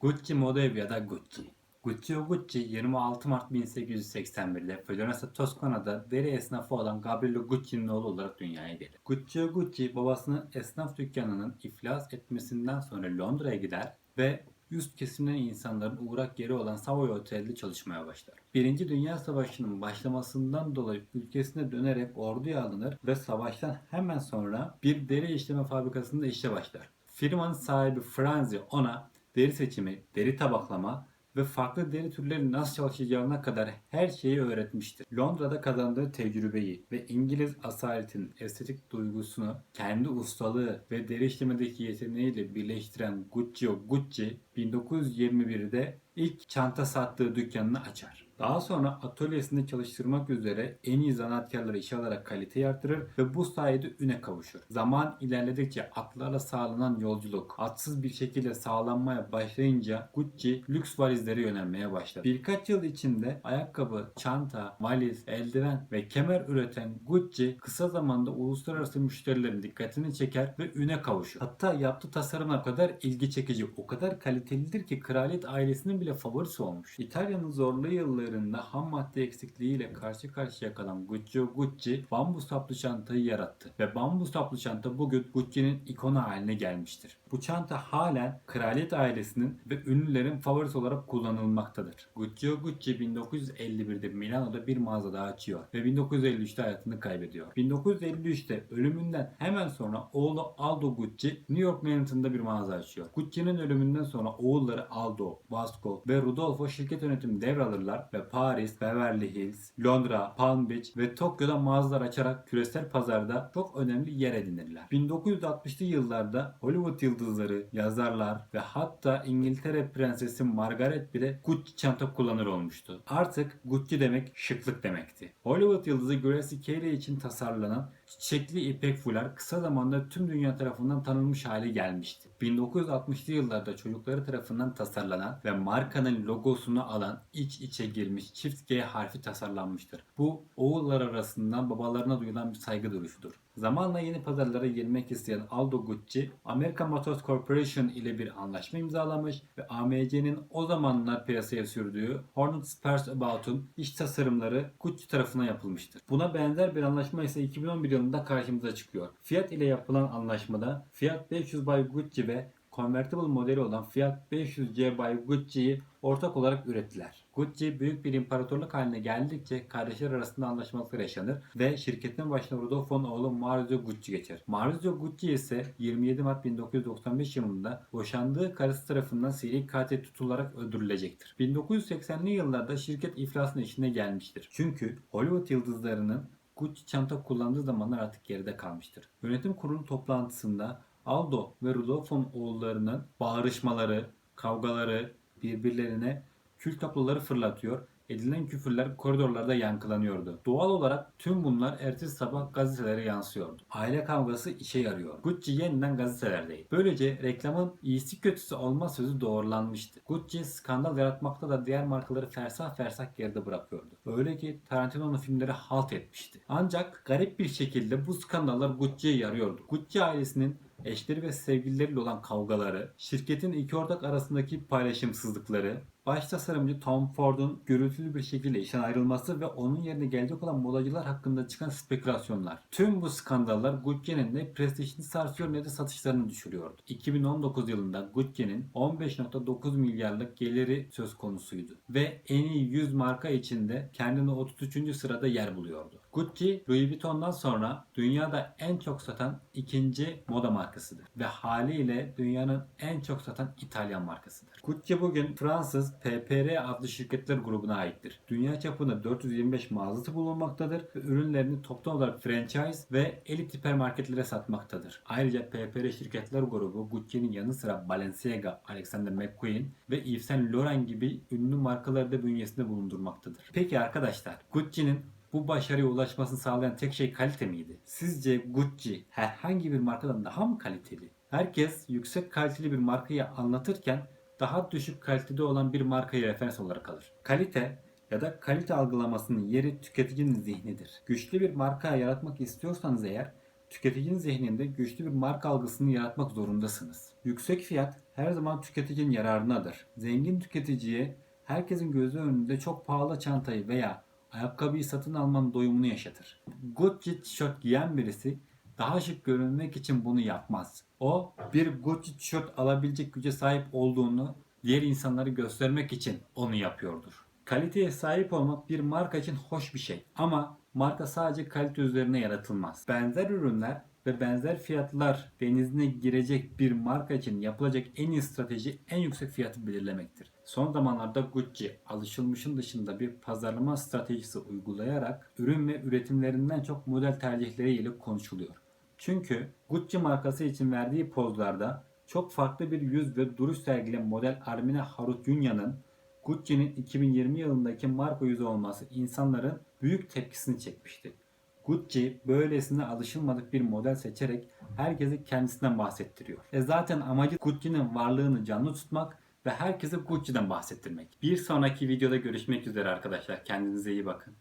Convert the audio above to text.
Gucci moda evi ya da Gucci. Guccio Gucci 26 Mart 1881'de Floransa Toskana'da deri esnafı olan Gabriello Gucci'nin oğlu olarak dünyaya gelir. Guccio Gucci babasının esnaf dükkanının iflas etmesinden sonra Londra'ya gider ve üst kesimden insanların uğrak yeri olan Savoy Otel'de çalışmaya başlar. Birinci Dünya Savaşı'nın başlamasından dolayı ülkesine dönerek orduya alınır ve savaştan hemen sonra bir deri işleme fabrikasında işe başlar. Firmanın sahibi Franzi ona deri seçimi, deri tabaklama ve farklı deri türleri nasıl çalışacağına kadar her şeyi öğretmiştir. Londra'da kazandığı tecrübeyi ve İngiliz asaletinin estetik duygusunu kendi ustalığı ve deri işlemedeki yeteneğiyle birleştiren Guccio Gucci 1921'de ilk çanta sattığı dükkanını açar. Daha sonra atölyesinde çalıştırmak üzere en iyi zanaatkarları işe alarak kaliteyi artırır ve bu sayede üne kavuşur. Zaman ilerledikçe atlarla sağlanan yolculuk atsız bir şekilde sağlanmaya başlayınca Gucci lüks valizlere yönelmeye başladı. Birkaç yıl içinde ayakkabı, çanta, valiz, eldiven ve kemer üreten Gucci kısa zamanda uluslararası müşterilerin dikkatini çeker ve üne kavuşur. Hatta yaptığı tasarımlar kadar ilgi çekici, o kadar kalitelidir ki kraliyet ailesinin bile favorisi olmuş. İtalya'nın zorlu yıllarında ham madde eksikliğiyle karşı karşıya kalan Guccio Gucci bambu saplı çantayı yarattı ve bambu saplı çanta bugün Gucci'nin ikonu haline gelmiştir. Bu çanta halen kraliyet ailesinin ve ünlülerin favorisi olarak kullanılmaktadır. Guccio Gucci 1951'de Milano'da bir mağaza daha açıyor ve 1953'te hayatını kaybediyor. 1953'te ölümünden hemen sonra oğlu Aldo Gucci New York Manhattan'da bir mağaza açıyor. Gucci'nin ölümünden sonra oğulları Aldo, Vasco ve Rudolfo şirket yönetimini devralırlar ve Paris, Beverly Hills, Londra, Palm Beach ve Tokyo'da mağazalar açarak küresel pazarda çok önemli yer edinirler. 1960'lı yıllarda Hollywood yıldızları, yazarlar ve hatta İngiltere Prensesi Margaret bile Gucci çanta kullanır olmuştu. Artık Gucci demek şıklık demekti. Hollywood yıldızı Gracie Kelly için tasarlanan çiçekli ipek fular kısa zamanda tüm dünya tarafından tanınmış hale gelmişti. 1960'lı yıllarda çocukları tarafından tasarlanan ve markanın logosunu alan iç içe girmiş çift G harfi tasarlanmıştır. Bu oğullar arasından babalarına duyulan bir saygı duruşudur. Zamanla yeni pazarlara girmek isteyen Aldo Gucci, American Motors Corporation ile bir anlaşma imzalamış ve AMC'nin o zamanlar piyasaya sürdüğü Hornet Spurs About'un iç tasarımları Gucci tarafından yapılmıştır. Buna benzer bir anlaşma ise 2011 yılında karşımıza çıkıyor. Fiat ile yapılan anlaşmada Fiat 500 by Gucci ve convertible modeli olan Fiat 500C by Gucci'yi ortak olarak ürettiler. Gucci büyük bir imparatorluk haline geldikçe kardeşler arasında anlaşmazlıklar yaşanır ve şirketin başına Rodolfo'nun oğlu Maurizio Gucci geçer. Maurizio Gucci ise 27 Mart 1995 yılında boşandığı karısı tarafından seri katil tutularak öldürülecektir. 1980'li yıllarda şirket iflasın içine gelmiştir. Çünkü Hollywood yıldızlarının Gucci çanta kullandığı zamanlar artık geride kalmıştır. Yönetim kurulu toplantısında Aldo ve Rodolfo'nun oğullarının bağırışmaları, kavgaları, birbirlerine kül tabloları fırlatıyor. Edilen küfürler koridorlarda yankılanıyordu. Doğal olarak tüm bunlar ertesi sabah gazetelere yansıyordu. Aile kavgası işe yarıyor. Gucci yeniden gazetelerdeydi. Böylece reklamın iyisi kötüsü olma sözü doğrulanmıştı. Gucci skandal yaratmakta da diğer markaları fersah fersah geride bırakıyordu. Öyle ki Tarantino'nun filmleri halt etmişti. Ancak garip bir şekilde bu skandallar Gucci'ye yarıyordu. Gucci ailesinin eşleri ve sevgilileriyle olan kavgaları, şirketin iki ortak arasındaki paylaşımsızlıkları, baş tasarımcı Tom Ford'un gürültülü bir şekilde işten ayrılması ve onun yerine gelecek olan modacılar hakkında çıkan spekülasyonlar. Tüm bu skandallar Gucci'nin ne prestijini sarsıyor ne de satışlarını düşürüyordu. 2019 yılında Gucci'nin 15.9 milyarlık geliri söz konusuydu ve en iyi 100 marka içinde kendini 33. sırada yer buluyordu. Gucci, Louis Vuitton'dan sonra dünyada en çok satan ikinci moda markasıdır ve haliyle dünyanın en çok satan İtalyan markasıdır. Gucci bugün Fransız PPR adlı şirketler grubuna aittir. Dünya çapında 425 mağazası bulunmaktadır ve ürünlerini toptan olarak franchise ve elit hipermarketlere satmaktadır. Ayrıca PPR şirketler grubu Gucci'nin yanı sıra Balenciaga, Alexander McQueen ve Yves Saint Laurent gibi ünlü markaları da bünyesinde bulundurmaktadır. Peki arkadaşlar, Gucci'nin bu başarıya ulaşmasını sağlayan tek şey kalite miydi? Sizce Gucci herhangi bir markadan daha mı kaliteli? Herkes yüksek kaliteli bir markayı anlatırken daha düşük kalitede olan bir markayı referans olarak alır. Kalite ya da kalite algılamasının yeri tüketicinin zihnidir. Güçlü bir marka yaratmak istiyorsanız eğer tüketicinin zihninde güçlü bir marka algısını yaratmak zorundasınız. Yüksek fiyat her zaman tüketicinin yararınadır. Zengin tüketiciye herkesin gözü önünde çok pahalı çantayı veya ayakkabıyı satın almanın doyumunu yaşatır. Gucci tişört giyen birisi daha şık görünmek için bunu yapmaz. O bir Gucci tişört alabilecek güce sahip olduğunu diğer insanları göstermek için onu yapıyordur. Kaliteye sahip olmak bir marka için hoş bir şey ama marka sadece kalite üzerine yaratılmaz. Benzer ürünler ve benzer fiyatlar denizine girecek bir marka için yapılacak en iyi strateji en yüksek fiyatı belirlemektir. Son zamanlarda Gucci alışılmışın dışında bir pazarlama stratejisi uygulayarak ürün ve üretimlerinden çok model tercihleriyle konuşuluyor. Çünkü Gucci markası için verdiği pozlarda çok farklı bir yüz ve duruş sergileyen model Armine Harutyunya'nın Gucci'nin 2020 yılındaki marka yüzü olması insanların büyük tepkisini çekmişti. Gucci böylesine alışılmadık bir model seçerek herkese kendisinden bahsettiriyor. E zaten amacı Gucci'nin varlığını canlı tutmak ve herkese Gucci'den bahsettirmek. Bir sonraki videoda görüşmek üzere arkadaşlar. Kendinize iyi bakın.